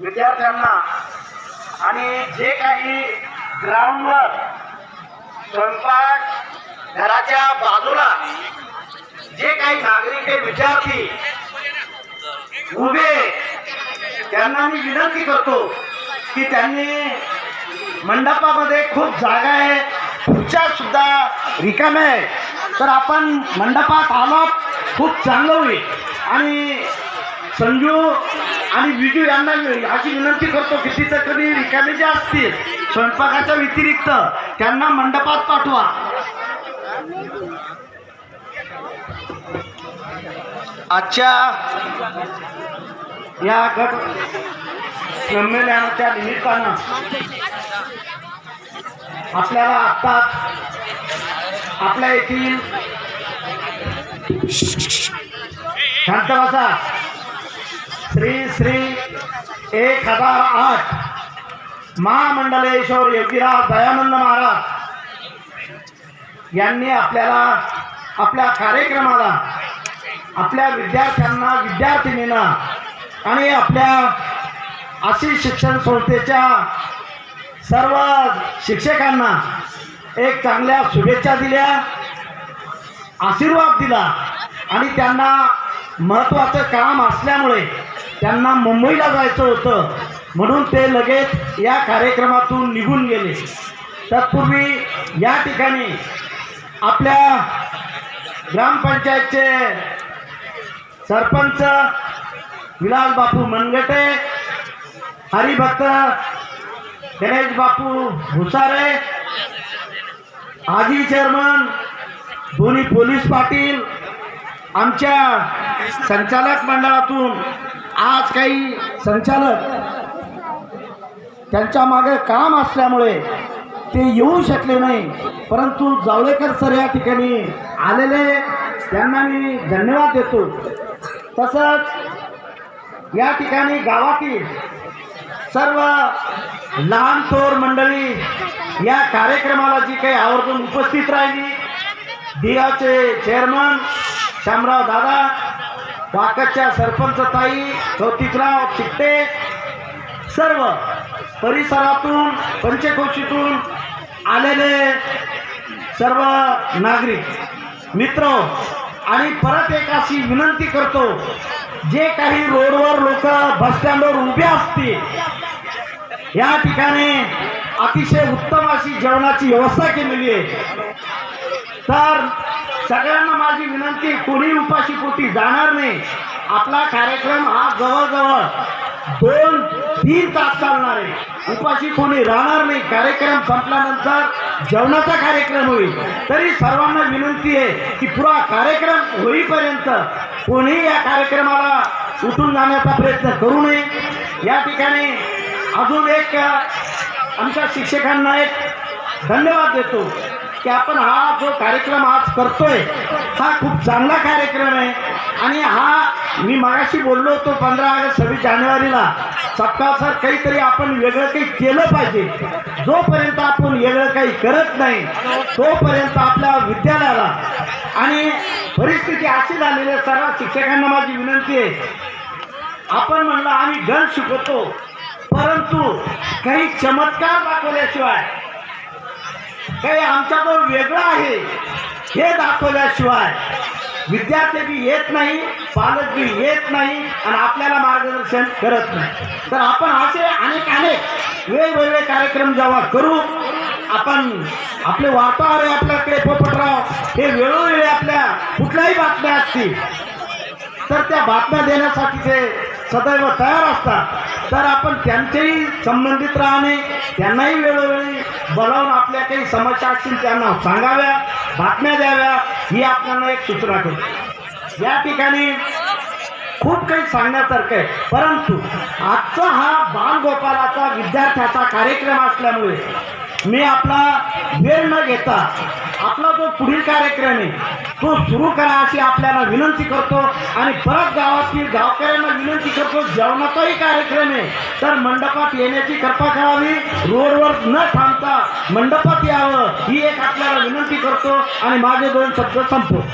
विद्यार्थ्यांना आणि जे काही ग्राउंडवर स्वयंपाक घराच्या बाजूला जे काही नागरिक विद्यार्थी उभे त्यांना मी विनंती करतो की त्यांनी मंडपामध्ये खूप जागा आहे खुर्च्या सुद्धा रिकाम्या आहे. तर आपण मंडपात आलो खूप चांगलं होईल. आणि संजू आणि विजू यांना अशी विनंती करतो की तिथं कधी रिकामे जे असतील स्वयंपाकाच्या व्यतिरिक्त त्यांना मंडपात पाठवा. आजच्या या गट संमेलनाच्या निमित्तानं आपल्याला आत्ताच आपल्या येथील शांत बसा. श्री श्री एक हजार आठ महामंडलेश्वर योगीराज दयानंद महाराज यांनी आपल्याला आपल्या कार्यक्रमाला आपल्या विद्यार्थ्यांना विद्यार्थिनींना आणि आपल्या आशिष शिक्षण संस्थेच्या सर्व शिक्षकांना एक चांगल्या शुभेच्छा दिल्या आशीर्वाद दिला आणि त्यांना महत्त्वाचं काम असल्यामुळे त्यांना मुंबईला जायचं होतं. म्हणून ते लगेच या कार्यक्रमातून निघून गेले. तत्पूर्वी या ठिकाणी आपल्या ग्रामपंचायतचे सरपंच विलास बापू मनगटे हरिभक्त गणेश बापू भुसारे आजी चेअरमन दोन्ही पोलीस पाटील आमच्या संचालक मंडळातून आज काही संचालक त्यांच्या मागे काम असल्यामुळे ते येऊ शकले नाही. परंतु जावळेकर सर या ठिकाणी आलेले त्यांना मी धन्यवाद देतो. तसंच या ठिकाणी गावातील सर्व लहान थोर मंडळी या कार्यक्रमाला जी काही आवर्जून उपस्थित राहिली दियाचे चेअरमन श्यामराव दादा वाकदच्या सरपंच ताई कौतिकराव चिट्टे सर्व परिसरातून पंचकोशीतून आलेले सर्व नागरिक मित्र आणि परत एक अशी विनंती करतो जे काही रोडवर लोक बसस्टँडवर उभे असतील या ठिकाणी अतिशय उत्तम अशी जेवणाची व्यवस्था केलेली आहे. तर सगळ्यांना माझी विनंती कोणी उपाशीपोटी जाणार नाही. आपला कार्यक्रम हा जवळजवळ दोन तीन तास चालणार आहे. उपाशी कोणी राहणार नाही. कार्यक्रम संपल्यानंतर जेवणाचा कार्यक्रम होईल. तरी सर्वांना विनंती आहे की पुरा कार्यक्रम होईपर्यंत कोणी या कार्यक्रमाला उठून जाण्याचा प्रयत्न करू नये. या ठिकाणी अजून एक आमच्या शिक्षकांना एक धन्यवाद देतो. की आपण हा जो कार्यक्रम आज करतोय हा खूप चांगला कार्यक्रम आहे. आणि हा मी मागाशी बोललो होतो पंधरा ऑगस्ट सव्वीस जानेवारीला सबका सर काहीतरी आपण वेगळं काही केलं पाहिजे. जोपर्यंत आपण वेगळं काही करत नाही तोपर्यंत आपल्या विद्यालयाला आणि परिस्थिती अशी झालेली आहे सर्व शिक्षकांना माझी विनंती आहे. आपण म्हणलं आम्ही गण शिकवतो परंतु काही चमत्कार दाखवल्याशिवाय काही आमच्याकडून वेगळं आहे. हे दाखवल्याशिवाय विद्यार्थी बी येत नाही पालक बी येत नाही आणि आपल्याला मार्गदर्शन करत नाही. तर आपण असे अनेक अनेक वेगवेगळे कार्यक्रम जेव्हा करू आपण आपले वातावरण आपल्याकडे पोपटराव हे वेळोवेळी आपल्या कुठल्याही बातम्या असतील तर त्या बातम्या देण्यासाठी ते सदैव तयार असतात. तर आपण त्यांच्याही संबंधित राहणे त्यांनाही वेळोवेळी बोलावून आपल्या काही समस्या असतील त्यांना सांगाव्या बातम्या द्याव्या ही आपल्याला एक सूचना करतो या ठिकाणी खूप काही सांगण्यासारखं आहे. परंतु आजचा हा बालगोपालाचा विद्यार्थ्याचा कार्यक्रम असल्यामुळे मी आपला वेळ न घेता आपला जो पुढील कार्यक्रम आहे तो सुरू करा अशी आपल्याला विनंती करतो आणि परत गावातील गावकऱ्यांना विनंती करतो जेवणाचाही कार्यक्रम आहे तर मंडपात येण्याची कृपा करावी. रोडवर न थांबता मंडपात यावं ही एक आपल्याला विनंती करतो आणि माझे दोन शब्द संपतो